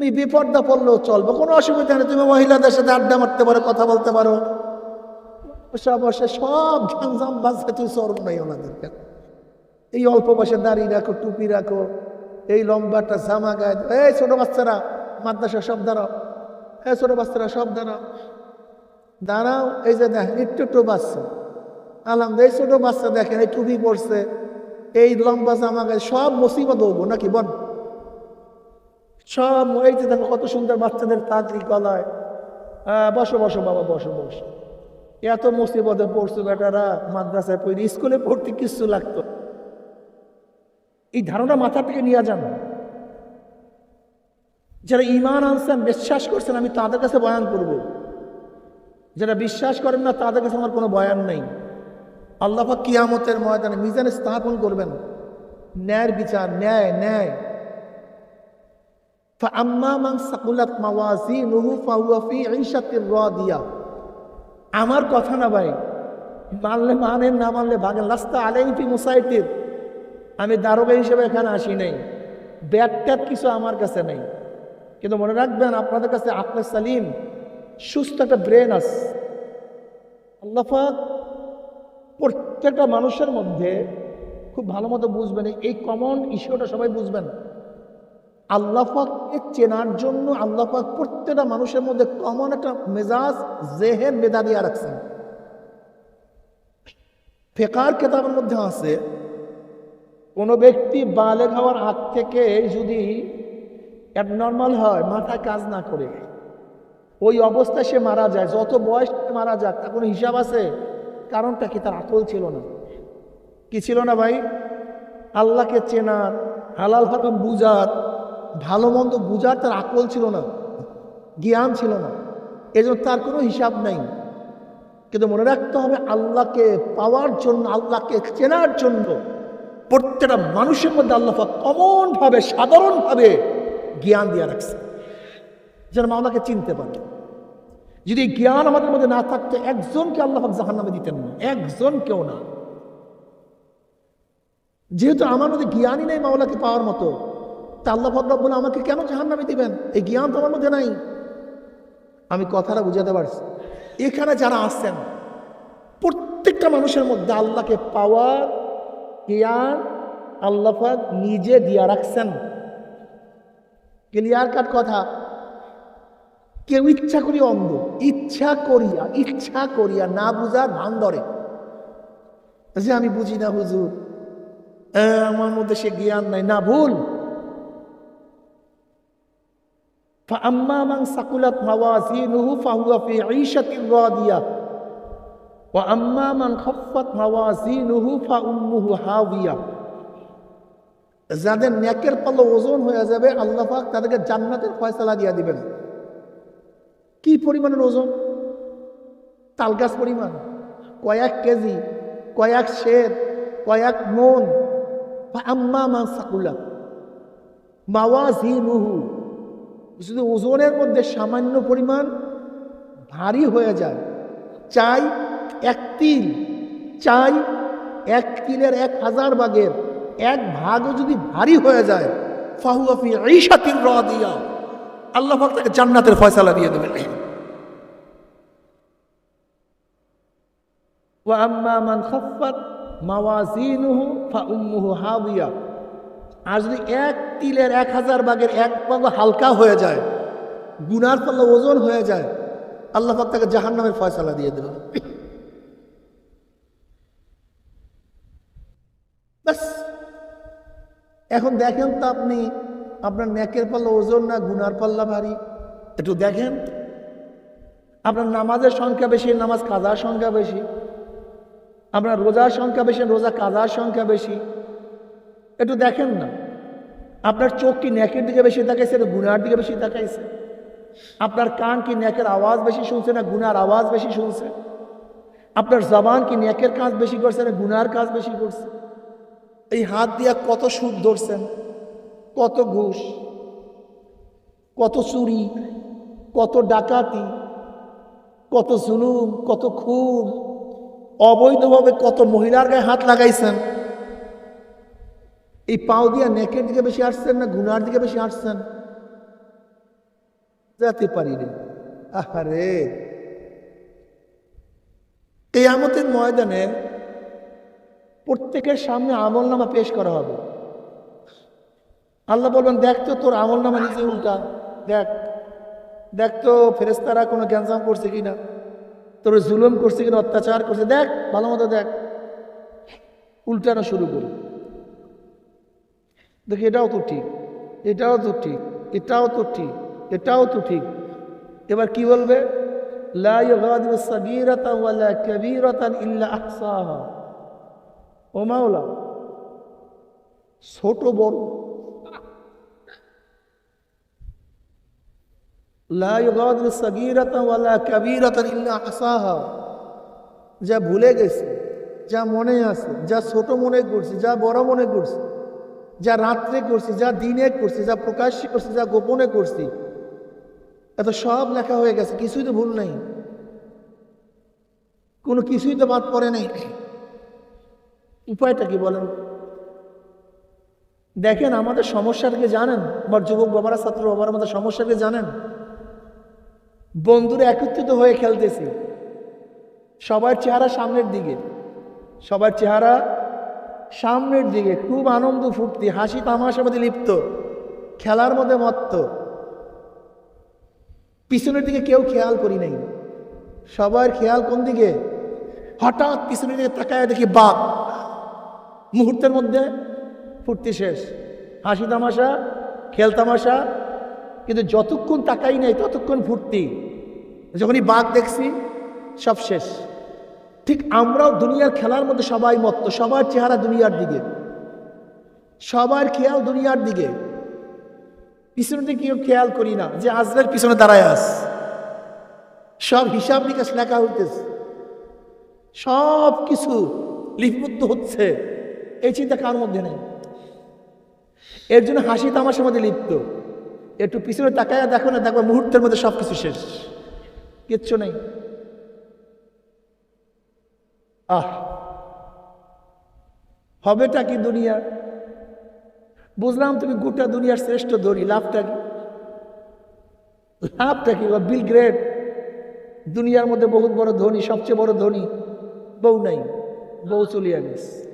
তুমি বিপর্দা পড়লেও চলবে। কোনো অসুবিধা নেই, তুমি মহিলাদের সাথে আড্ডা মারতে পারো, কথা বলতে পারো। বসে বসে সব ঝামঝাম বাজছে, তুই সর্ব নাই ওনাদেরকে। এই অল্প বয়সে দাঁড়িয়ে রাখো, টুপি রাখো, এই লম্বাটা জামা গায়ে। এই ছোট বাচ্চারা মাদ্রাসা সব দাঁড়াও। হ্যাঁ ছোট বাচ্চারা সব দাঁড়াও। দাঁড়াও, এই যে দেখেন, একটু একটু বাচ্চা আলহামদুলিল্লাহ এই ছোট বাচ্চা দেখেন, এই টুপি পরছে, এই লম্বা জামা গায়ে সব মুসিবত হব নাকি বল? সব যে দেখো কত সুন্দর বাচ্চাদের তাঁতরি গলায়। হ্যাঁ বসো বসো, বাবা, বসো বসো। এত মুসিবতে পড়ছো বেটারা, মাদ্রাসায় পড়ি, স্কুলে পড়তে কিছু লাগতো এই ধারণা মাথা থেকে নিয়ে যান। যারা ইমান আনছেন, বিশ্বাস করছেন, আমি তাদের কাছে বয়ান করব। যারা বিশ্বাস করেন না, তাদের কাছে আমার কোনো বয়ান নেই। আল্লাহ কিয়ামতের ময়দানে মিজানে স্থাপন করবেন। ন্যায়ের বিচার, ন্যায় ন্যায়। আমার কথা না ভাই, মানলে মানেন না মানলে ভাগেন। লাস্তা আলেন ফি মুসাইটির আমি দারোগা হিসেবে এখানে আসি নাই। ব্যাট ট্যাট কিছু আমার কাছে নেই। কিন্তু মনে রাখবেন, আপনাদের কাছে আপনার সালিম, সুস্থ একটা ব্রেন আস আল্লাফাক প্রত্যেকটা মানুষের মধ্যে খুব ভালো মতো বুঝবেন। এই কমন ইস্যুটা সবাই বুঝবেন। আল্লাহাককে চেনার জন্য আল্লাহাক প্রত্যেকটা মানুষের মধ্যে কমন একটা মেজাজ, জেহেন বেদা দিয়া রাখছেন। ফেকার কেতাবের মধ্যে আছে, কোনো ব্যক্তি বালে খাওয়ার আগ থেকে যদি অ্যাবনর্মাল হয়, মাথায় কাজ না করে, ওই অবস্থায় সে মারা যায়, যত বয়স মারা যাক, তার কোনো হিসাব আছে? কারণটা কি? তার আকল ছিল না। কি ছিল না ভাই? আল্লাহকে চেনার, হালাল হারাম বুঝার ভালো মন্দ বুঝার তার আকল ছিল না, জ্ঞান ছিল না। এজন্য তার কোনো হিসাব নাই। কিন্তু মনে রাখতে হবে আল্লাহকে পাওয়ার জন্য, আল্লাহকে চেনার জন্য প্রত্যেকটা মানুষের মধ্যে আল্লাহ কমনভাবে সাধারণভাবে জ্ঞান দিয়ে রাখছে, যেন মাওলাকে চিনতে পারে। যদি জ্ঞান আমাদের মধ্যে না থাকতো, একজনকে আল্লাহ জাহান নামে দিতেন না, একজন কেউ না। যেহেতু আমার মধ্যে জ্ঞানই নেই মাওলাকে পাওয়ার মতো তা আল্লাহ ফকরাবুল আমাকে কেন জাহান নামে দিবেন? এই জ্ঞান তো আমার মধ্যে নাই। আমি কথাটা বুঝাতে পারছি। এখানে যারা আসছেন প্রত্যেকটা মানুষের মধ্যে আল্লাহকে পাওয়ার জ্ঞান আল্লাহাক নিজে দিয়া রাখছেন। ক্লিয়ার কাট কথা। কেউ ইচ্ছা করি অন্ধ, ইচ্ছা করিয়া ইচ্ছা করিয়া না বুঝার ভান ধরে। যে আমি বুঝি না হুজুর। আমার মধ্যে সে জ্ঞান নাই। না, ভুল। فأما من ثقلت موازينه فهو في عيشة راضية وأما من خفت موازينه فأمه هاوية যাদের নেকের পাল্লা ওজন হয়ে যাবে আল্লাহ পাক তাদেরকে জান্নাতের ফয়সালা দিয়ে দিবেন কি পরিমাণের ওজন তালগাছ পরিমাণ কয়েক কেজি কয়েক শের কয়েক মন বা আম্মা মান সাকুলা মাওয়াজিনুহু যদি ওজনের মধ্যে সামান্য পরিমাণ ভারী হয়ে যায়। চাই এক তিল, চাই এক তিলের এক হাজার ভাগের এক ভাগও যদি ভারী হয়ে যায় ফাহুয়াফি ঈশাতির রাদিয়া। আল্লাহ পাক তাকে জান্নাতের ফয়সালা দিয়ে দেবেন। হাবিয়া আর যদি এক তিলের এক হাজার ভাগের এক ভাগ হালকা হয়ে যায়, গুনার পাল্লা ওজন হয়ে যায়, আল্লাহ পাক তাকে জাহান্নামের ফয়সালা দিয়ে দেবেন ব্যাস। এখন দেখেন তো আপনি, আপনার নেকের পাল্লা ওজন না গুনার পাল্লা ভারী? একটু দেখেন। আপনার নামাজের সংখ্যা বেশি, নামাজ কাজার সংখ্যা বেশি। আপনার রোজার সংখ্যা বেশি, রোজা কাজার সংখ্যা বেশি। একটু দেখেন না। আপনার চোখ কি নেকের দিকে বেশি তাকাইছে না গুনার দিকে বেশি তাকাইছে? আপনার কান কি নেকের আওয়াজ বেশি শুনছে না গুনার আওয়াজ বেশি শুনছে? আপনার জবান কি নেকের কাজ বেশি করছে না গুনার কাজ বেশি করছে? এই হাত দিয়া কত সুদ ধরছেন? কত ঘুষ? কত চুরি? কত ডাকাতি? কত জুলুম? কত খুন? অবৈধভাবে কত মহিলার গায়ে হাত লাগাইছেন? এই পাও দিয়া নেকের দিকে বেশি আসছেন না গুনার দিকে বেশি আসছেন যেতে পারিনি আহারে। কেয়ামতের ময়দানে প্রত্যেকের সামনে আমল নামা পেশ করা হবে। আল্লাহ বলবেন, দেখ তো তোর আমল নামা নিজে উল্টা। দেখ। দেখ তো ফেরেস্তারা কোনো গ্যাঞ্জাম করছে কিনা? তোর জুলুম করছে কিনা? অত্যাচার করছে। দেখ, ভালো মতো দেখ। উল্টানো শুরু করি দেখি এটাও তো ঠিক এটাও তো ঠিক এটাও তো ঠিক এটাও তো ঠিক এবার কি বলবে? লা ইউগাদিরু সাগীরাতান ওয়ালা কাবীরাতান ইল্লা আহসাহা ও মাওলা, ছোট বড়। লা ইউগাদিরু সাগীরাতান ওয়ালা কাবীরাতান ইল্লা আহসাহা যা ভুলে গেছে, যা মনে আছে, যা ছোট মনে করছে, যা বড় মনে করছে যা রাত্রে করছি, যা দিনে করছি, যা প্রকাশ্যে করছি, যা গোপনে করছি, এত সব লেখা হয়ে গেছে, কিছুই তো ভুল নেই। কোনো কিছুই তো বাদ পড়ে নেই। উপায়টা কি বলেন? দেখেন, আমাদের সমস্যাটাকে জানেন? আমার যুবক বাবারা, ছাত্র বাবারা আমাদের সমস্যাকে জানেন? বন্ধুরা একত্রিত হয়ে খেলতেছি। সবার চেহারা সামনের দিকে। সবার চেহারা সামনের দিকে খুব আনন্দ ফুর্তি, হাসি মধ্যে লিপ্ত, খেলার মধ্যে মত্ত। পিছনের দিকে কেউ খেয়াল করি নাই। সবার খেয়াল কোন দিকে? হঠাৎ পিছনের দিকে তাকায় দেখি বাপ মুহূর্তের মধ্যে ফুর্তি শেষ। হাসি তামাশা, খেল তামাশা, কিন্তু যতক্ষণ তাকাই নাই ততক্ষণ ফুর্তি। যখনই বাঘ দেখছি, সব শেষ। ঠিক আমরাও দুনিয়ার খেলার মধ্যে সবাই মত্ত, সবার চেহারা দুনিয়ার দিকে। সবার খেয়াল দুনিয়ার দিকে। পিছনে দিকে কেউ খেয়াল করি না যে আজরের পিছনে দাঁড়ায় আস। সব হিসাব নিকাশ লেখা হইতেছে। সব কিছু লিপিবদ্ধ হচ্ছে। এই চিন্তা কার মধ্যে নেই? এর জন্য হাসি তামাশার মধ্যে লিপ্ত। একটু পিছনে তাকায় দেখো না দেখো মুহূর্তের মধ্যে সব কিছু শেষ। কিচ্ছু নেই। আহ, হবেটা কি দুনিয়া? বুঝলাম তুমি গোটা দুনিয়ার শ্রেষ্ঠ দড়ি লাভটা কি? লাভটা কি? বা বিল গ্রেট। দুনিয়ার মধ্যে বহুত বড় ধনী, সবচেয়ে বড় ধনী বউ নাই, বউ চলিয়া গেছে।